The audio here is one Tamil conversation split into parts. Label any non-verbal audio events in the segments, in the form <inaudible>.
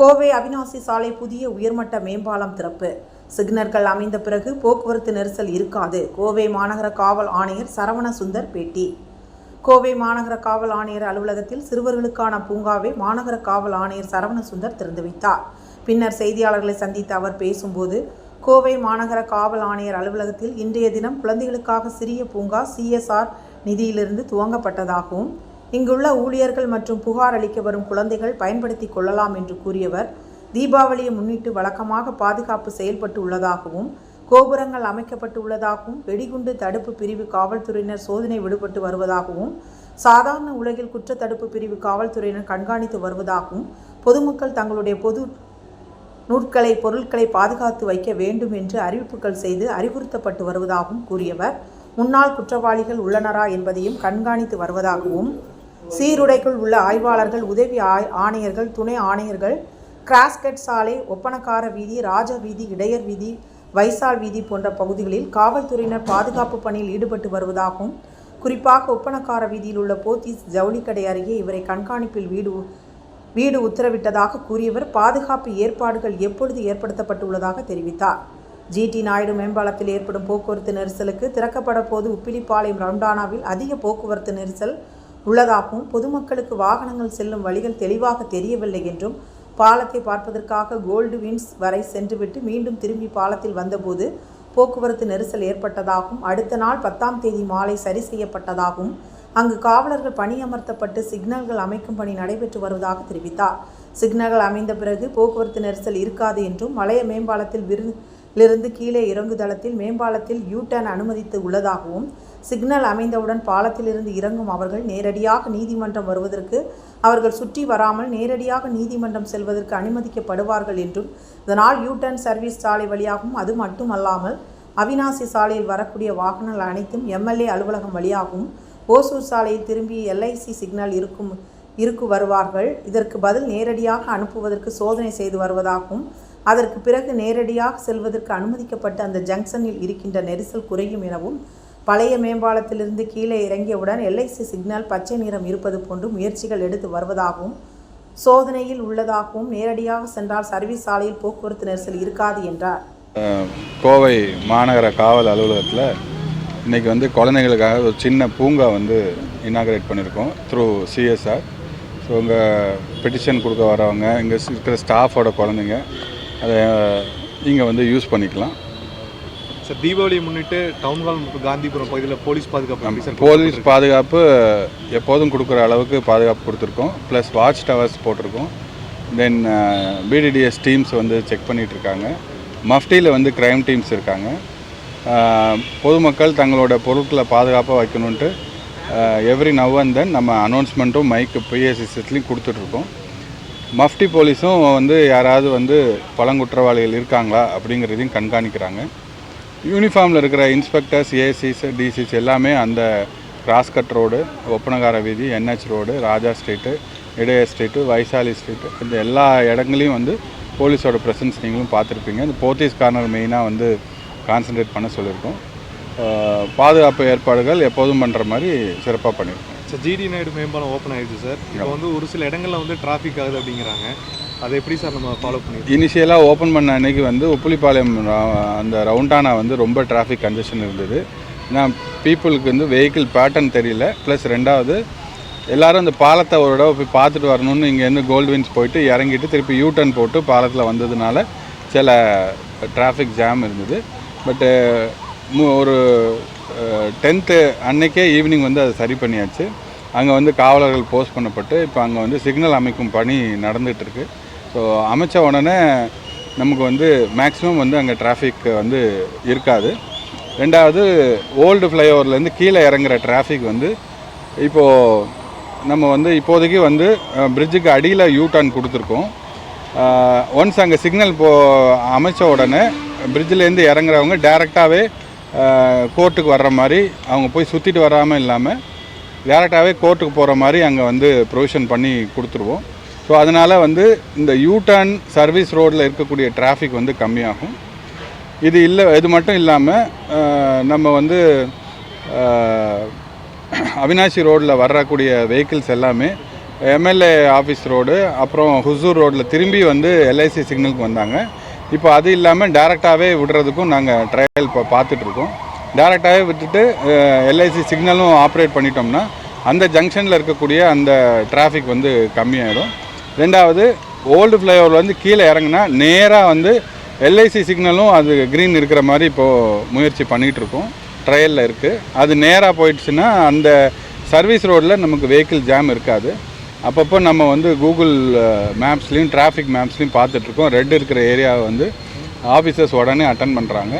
கோவை அவினாசி சாலை புதிய உயர்மட்ட மேம்பாலம் திறப்பு. சிக்னல்கள் அமைந்த பிறகு போக்குவரத்து நெரிசல் இருக்காது. கோவை மாநகர காவல் ஆணையர் சரவண சுந்தர் பேட்டி. கோவை மாநகர காவல் ஆணையர் அலுவலகத்தில் சிறுவர்களுக்கான பூங்காவை மாநகர காவல் ஆணையர் சரவண சுந்தர் திறந்து வைத்தார். பின்னர் செய்தியாளர்களை சந்தித்த அவர் பேசும்போது கோவை மாநகர காவல் ஆணையர் அலுவலகத்தில் இன்றைய தினம் குழந்தைகளுக்காக சிறிய பூங்கா சிஎஸ்ஆர் நிதியிலிருந்து துவங்கப்பட்டதாகவும் இங்குள்ள ஊழியர்கள் மற்றும் புகார் அளிக்க வரும் குழந்தைகள் பயன்படுத்தி கொள்ளலாம் என்று கூறியவர். தீபாவளியை முன்னிட்டு வழக்கமாக பாதுகாப்பு செயல்பட்டு உள்ளதாகவும் கோபுரங்கள் அமைக்கப்பட்டு உள்ளதாகவும் வெடிகுண்டு தடுப்பு பிரிவு காவல்துறையினர் சோதனை விடுபட்டு வருவதாகவும் சாதாரண உலகில் குற்றத்தடுப்பு பிரிவு காவல்துறையினர் கண்காணித்து வருவதாகவும் பொதுமக்கள் தங்களுடைய பொது நூட்களை பொருட்களை பாதுகாத்து வைக்க வேண்டும் என்று அறிவிப்புகள் செய்து அறிவுறுத்தப்பட்டு வருவதாகவும் கூறியவர். முன்னாள் குற்றவாளிகள் உள்ளனரா என்பதையும் கண்காணித்து வருவதாகவும் சீருடைக்குள் உள்ள ஆய்வாளர்கள் உதவி ஆய் ஆணையர்கள் துணை ஆணையர்கள் கிராஸ்கட் சாலை ஒப்பனக்கார வீதி ராஜ வீதி இடையர் வீதி வைசால் வீதி போன்ற பகுதிகளில் காவல்துறையினர் பாதுகாப்பு பணியில் ஈடுபட்டு வருவதாகவும் குறிப்பாக ஒப்பனக்கார வீதியில் உள்ள போத்தீஸ் ஜவுளிக்கடை அருகே இவரை கண்காணிப்பில் வீடு வீடு உத்தரவிட்டதாக கூறியவர் பாதுகாப்பு ஏற்பாடுகள் எப்பொழுது ஏற்படுத்தப்பட்டுள்ளதாக தெரிவித்தார். ஜிடி நாயுடு மேம்பாலத்தில் ஏற்படும் போக்குவரத்து நெரிசலுக்கு திறக்கப்பட போது உப்பிலிப்பாளையம் ரவுண்டானாவில் அதிக போக்குவரத்து நெரிசல் உள்ளதாகவும் பொதுமக்களுக்கு வாகனங்கள் செல்லும் வழிகள் தெளிவாக தெரியவில்லை என்றும் பாலத்தை பார்ப்பதற்காக கோல்டு வின்ஸ் வரை சென்றுவிட்டு மீண்டும் திரும்பி பாலத்தில் வந்தபோது போக்குவரத்து நெரிசல் ஏற்பட்டதாகவும் அடுத்த நாள் பத்தாம் தேதி மாலை சரி செய்யப்பட்டதாகவும் அங்கு காவலர்கள் பணியமர்த்தப்பட்டு சிக்னல்கள் அமைக்கும் பணி நடைபெற்று வருவதாக தெரிவித்தார். சிக்னல்கள் அமைந்த பிறகு போக்குவரத்து நெரிசல் இருக்காது என்றும் மலைய மேம்பாலத்தில் விருந்திலிருந்து கீழே இறங்குதளத்தில் மேம்பாலத்தில் யூ டர்ன் அனுமதித்து உள்ளதாகவும் சிக்னல் அமைந்தவுடன் பாலத்திலிருந்து இறங்கும் அவர்கள் நேரடியாக நீதிமன்றம் வருவதற்கு அவர்கள் சுற்றி வராமல் நேரடியாக நீதிமன்றம் செல்வதற்கு அனுமதிக்கப்படுவார்கள் என்றும் இதனால் யூ டர்ன் சர்வீஸ் சாலை வழியாகவும் அது மட்டுமல்லாமல் அவினாசி சாலையில் வரக்கூடிய வாகனங்கள் அனைத்தும் எம்எல்ஏ அலுவலகம் வழியாகவும் ஓசூர் சாலையில் திரும்பி எல்ஐசி சிக்னல் இருக்கும் இருக்கு வருவார்கள். இதற்கு பதில் நேரடியாக அனுப்புவதற்கு சோதனை செய்து வருவதாகவும் அதற்கு பிறகு நேரடியாக செல்வதற்கு அனுமதிக்கப்பட்ட அந்த ஜங்ஷனில் இருக்கின்ற நெரிசல் குறையும் எனவும் பழைய மேம்பாலத்திலிருந்து கீழே இறங்கியவுடன் எல்ஐசி சிக்னல் பச்சை நிறம் இருப்பது போன்று முயற்சிகள் எடுத்து வருவதாகவும் சோதனையில் உள்ளதாகவும் நேரடியாக சென்றால் சர்வீஸ் சாலையில் போக்குவரத்து நெரிசல் இருக்காது என்றார். கோவை மாநகர காவல் அலுவலகத்தில் இன்றைக்கி வந்து குழந்தைங்களுக்காக ஒரு சின்ன பூங்கா வந்து இனாகரேட் பண்ணியிருக்கோம் த்ரூ சிஎஸ்ஆர் ஸோ இங்கே பெட்டிஷன் கொடுக்க வரவங்க இங்கே இருக்கிற ஸ்டாஃபோட குழந்தைங்க அதை இங்கே வந்து யூஸ் பண்ணிக்கலாம். சார் தீபாவளியை முன்னிட்டு டவுன் ஹால் மற்றும் காந்திபுரம் பகுதியில் போலீஸ் பாதுகாப்பு சார் போலீஸ் பாதுகாப்பு எப்போதும் கொடுக்குற அளவுக்கு பாதுகாப்பு கொடுத்துருக்கோம். ப்ளஸ் வாட்ச் டவர்ஸ் போட்டிருக்கோம். தென் பிடிடிஎஸ் டீம்ஸ் வந்து செக் பண்ணிட்டு இருக்காங்க மஃப்டியில் வந்து க்ரைம் டீம்ஸ் இருக்காங்க. பொதுமக்கள் தங்களோட பொருட்களை பாதுகாப்பாக வைக்கணுன்ட்டு எவ்ரி நவ் அண்ட் தென் நம்ம அனௌன்ஸ்மெண்ட்டும் மைக்கு பிஏ சிஸ்டத்துலையும் கொடுத்துட்ருக்கோம் மஃப்டி போலீஸும் வந்து யாராவது வந்து பழங்குற்றவாளிகள் இருக்காங்களா அப்படிங்கிறதையும் கண்காணிக்கிறாங்க. யூனிஃபார்மில் இருக்கிற இன்ஸ்பெக்டர்ஸ் ஏசிஸ் டிசிஸ் எல்லாமே அந்த கிராஸ்கட் ரோடு ஒப்பனகார வீதி என்ஹெச் ரோடு ராஜா ஸ்ட்ரீட்டு இடைய ஸ்ட்ரீட்டு வைசாலி ஸ்ட்ரீட்டு இந்த எல்லா இடங்களையும் வந்து போலீஸோட ப்ரெசன்ஸ் நீங்களும் பார்த்துருப்பீங்க. இந்த போத்தீஸ் கார்னர் மெயினாக வந்து கான்சென்ட்ரேட் பண்ண சொல்லியிருக்கோம். பாதுகாப்பு ஏற்பாடுகள் எப்போதும் பண்ணுற மாதிரி சிறப்பாக பண்ணியிருக்கோம். சார் ஜிடி நாயுடு மேம்பாலம் ஓப்பன் ஆயிடுச்சு சார் இப்போ வந்து ஒரு சில இடங்கள்ல வந்து டிராஃபிக் ஆகுது அப்படிங்கிறாங்க. அதை எப்படி சார் நம்ம ஃபாலோ பண்ணி இனிஷியலாக ஓப்பன் பண்ண அன்னைக்கு வந்து உப்புளிப்பாளையம் அந்த ரவுண்டானா வந்து ரொம்ப டிராஃபிக் கன்ஜெஷன் இருந்தது. ஏன்னா பீப்புளுக்கு வந்து வெஹிக்கிள் பேட்டர்ன் தெரியல. ப்ளஸ் ரெண்டாவது எல்லோரும் அந்த பாலத்தை ஒரு தடவை போய் பார்த்துட்டு வரணும்னு இங்கேருந்து கோல்டுவின்ஸ் போயிட்டு இறங்கிட்டு திருப்பி யூ டர்ன் போட்டு பாலத்தில் வந்ததுனால சில டிராஃபிக் ஜாம் இருந்தது. பட்டு ஒரு டென்த்து அன்னைக்கே ஈவினிங் வந்து அதை சரி பண்ணியாச்சு. அங்கே வந்து காவலர்கள் போஸ்ட் பண்ணப்பட்டு இப்போ அங்கே வந்து சிக்னல் அமைக்கும் பணி நடந்துகிட்ருக்கு ஸோ அமைச்ச உடனே நமக்கு வந்து மேக்ஸிமம் வந்து அங்கே டிராஃபிக் வந்து இருக்காது. ரெண்டாவது ஓல்டு ஃப்ளைஓவர்லேருந்து கீழே இறங்குற டிராஃபிக் வந்து இப்போது நம்ம வந்து இப்போதைக்கு வந்து பிரிட்ஜுக்கு அடியில் யூ டர்ன் கொடுத்துருக்கோம் ஒன்ஸ் அங்கே சிக்னல் போ அமைச்ச உடனே பிரிட்ஜிலேருந்து இறங்குறவங்க டேரெக்டாகவே கோர்ட்டுக்கு வர்ற மாதிரி அவங்க போய் சுற்றிட்டு வராமல் இல்லாமல் டேரெக்டாகவே கோர்ட்டுக்கு போகிற மாதிரி அங்கே வந்து ப்ரொவிஷன் பண்ணி கொடுத்துருவோம். ஸோ அதனால் வந்து இந்த யூ டர்ன் சர்வீஸ் ரோட்டில் இருக்கக்கூடிய டிராஃபிக் வந்து கம்மியாகும். இது இல்லை இது மட்டும் இல்லாமல் நம்ம வந்து அவினாசி ரோட்டில் வரக்கூடிய வெஹிக்கிள்ஸ் எல்லாமே எம்எல்ஏ ஆஃபீஸ் ரோடு அப்புறம் ஹுசூர் ரோட்டில் திரும்பி வந்து எல்ஐசி சிக்னலுக்கு வந்தாங்க. இப்போ அது இல்லாமல் டேரெக்டாகவே விடுறதுக்கும் நாங்கள் ட்ரையல் இப்போ பார்த்துட்ருக்கோம். டேரெக்டாகவே விட்டுட்டு எல்ஐசி சிக்னலும் ஆப்ரேட் பண்ணிட்டோம்னா அந்த ஜங்ஷனில் இருக்கக்கூடிய அந்த டிராஃபிக் வந்து கம்மியாயிடும். ரெண்டாவது ஓல்டு ஃப்ளைஓவர் வந்து கீழே இறங்குனா நேராக வந்து எல்ஐசி சிக்னலும் அது க்ரீன் இருக்கிற மாதிரி இப்போது முயற்சி பண்ணிகிட்டு இருக்கோம். ட்ரையலில் இருக்குது அது நேராக போயிடுச்சுன்னா அந்த சர்வீஸ் ரோட்டில் நமக்கு வெஹிக்கிள் ஜாம் இருக்காது. அப்பப்போ நம்ம வந்து கூகுள் மேப்ஸ்லேயும் டிராஃபிக் மேப்ஸ்லேயும் பார்த்துட்ருக்கோம் ரெட் இருக்கிற ஏரியாவை வந்து ஆஃபீஸர்ஸ் உடனே அட்டன் பண்ணுறாங்க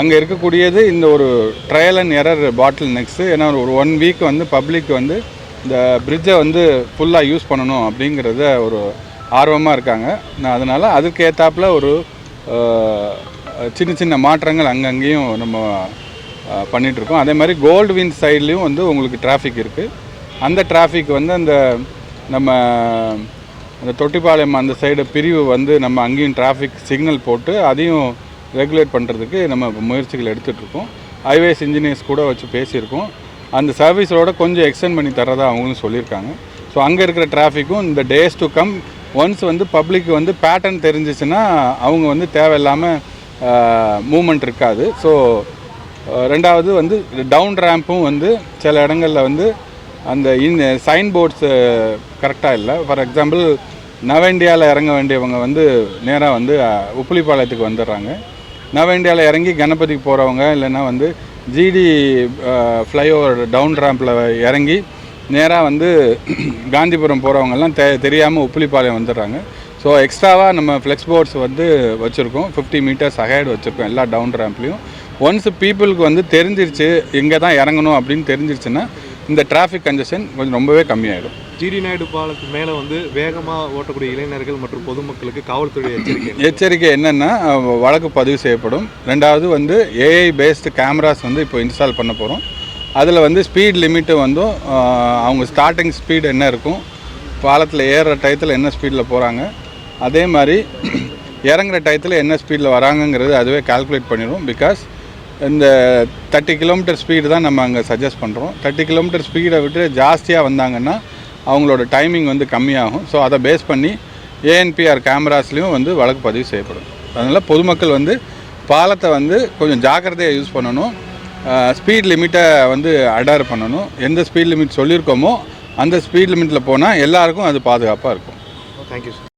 அங்கே இருக்கக்கூடியது இந்த ஒரு ட்ரையல் அண்ட் எரர் பாட்டில் நெக்ஸ்ட்டு ஏன்னா ஒரு ஒன் வீக் வந்து பப்ளிக் வந்து இந்த பிரிட்ஜை வந்து ஃபுல்லாக யூஸ் பண்ணணும் அப்படிங்கிறத ஒரு ஆர்வமாக இருக்காங்க. நான் அதனால் அதுக்கேற்றாப்புல ஒரு சின்ன சின்ன மாற்றங்கள் அங்கங்கேயும் நம்ம பண்ணிகிட்ருக்கோம் அதே மாதிரி கோல்டு வின் சைட்லேயும் வந்து உங்களுக்கு டிராஃபிக் இருக்குது அந்த டிராஃபிக் வந்து அந்த நம்ம அந்த தொட்டிப்பாளையம் அந்த சைடு பிரிவு வந்து நம்ம அங்கேயும் டிராஃபிக் சிக்னல் போட்டு அதையும் ரெகுலேட் பண்ணுறதுக்கு நம்ம முயற்சிகள் எடுத்துகிட்ருக்கோம் ஹைவேஸ் இன்ஜினியர்ஸ் கூட வச்சு பேசியிருக்கோம். அந்த சர்வீஸோட கொஞ்சம் எக்ஸ்டெண்ட் பண்ணி தரதா அவங்களும் சொல்லியிருக்காங்க. ஸோ அங்கே இருக்கிற டிராஃபிக்கும் இந்த டேஸ் டு கம் ஒன்ஸ் வந்து பப்ளிக் வந்து பேட்டர்ன் தெரிஞ்சிச்சுன்னா அவங்க வந்து தேவையில்லாமல் மூமெண்ட் இருக்காது. ஸோ ரெண்டாவது வந்து டவுன் ரேம்பும் வந்து சில இடங்களில் வந்து அந்த இன் சைன் போர்ட்ஸு கரெக்டாக இல்லை. ஃபார் எக்ஸாம்பிள் நவ இந்தியாவில் இறங்க வேண்டியவங்க வந்து நேராக வந்து உப்புளிப்பாளையத்துக்கு வந்துடுறாங்க. நவ இந்தியாவில் இறங்கி கணபதிக்கு போகிறவங்க இல்லைன்னா வந்து ஜிடி ஃப்ளைஓவர் டவுன் ரேம்பில் இறங்கி நேராக வந்து <clears throat> காந்திபுரம் போகிறவங்கெல்லாம் தெ தெரியாமல் உப்புளிப்பாளையம் வந்துடுறாங்க. ஸோ எக்ஸ்ட்ராவாக நம்ம ஃப்ளெக்ஸ் போர்ட்ஸ் வந்து வச்சுருக்கோம். ஃபிஃப்டி மீட்டர்ஸ் அகைடு வச்சுருக்கோம் எல்லா டவுன் ரேம்ப்லேயும் ஒன்ஸ் பீப்புளுக்கு வந்து தெரிஞ்சிருச்சு எங்கே தான் இறங்கணும் அப்படின்னு தெரிஞ்சிருச்சுன்னா இந்த டிராஃபிக் கன்ஜெஷன் கொஞ்சம் ரொம்பவே கம்மியாயிடும். ஜிடி நாயுடு பாலத்துக்கு மேலே வந்து வேகமாக ஓட்டக்கூடிய இளைஞர்கள் மற்றும் பொதுமக்களுக்கு காவல்துறை எச்சரிக்கை. எச்சரிக்கை என்னென்னா வழக்கு பதிவு செய்யப்படும். ரெண்டாவது வந்து ஏஐ பேஸ்டு கேமராஸ் வந்து இப்போ இன்ஸ்டால் பண்ண போகிறோம் அதில் வந்து ஸ்பீட் லிமிட்டு வந்து அவங்க ஸ்டார்டிங் ஸ்பீடு என்ன இருக்கும் பாலத்தில் ஏறுற டயத்தில் என்ன ஸ்பீடில் போகிறாங்க அதே மாதிரி இறங்குற டயத்தில் என்ன ஸ்பீடில் வராங்கங்கிறது அதுவே கால்குலேட் பண்ணிடும் பிகாஸ் இந்த தேர்ட்டி கிலோமீட்டர் ஸ்பீடு தான் நம்ம அங்கே சஜஸ்ட் பண்ணுறோம் தேர்ட்டி கிலோமீட்டர் ஸ்பீடை விட்டு ஜாஸ்தியாக வந்தாங்கன்னா அவங்களோட டைமிங் வந்து கம்மியாகும். ஸோ அதை பேஸ் பண்ணி ஏஎன்பிஆர் கேமராஸ்லேயும் வந்து வழக்கு பதிவு செய்யப்படும். அதனால் பொதுமக்கள் வந்து பாலத்தை வந்து கொஞ்சம் ஜாக்கிரதையாக யூஸ் பண்ணணும். ஸ்பீட் லிமிட்டை வந்து அடார் பண்ணணும். எந்த ஸ்பீட் லிமிட் சொல்லியிருக்கோமோ அந்த ஸ்பீட் லிமிட்டில் போனால் எல்லாருக்கும் அது பாதுகாப்பாக இருக்கும். Thank you sir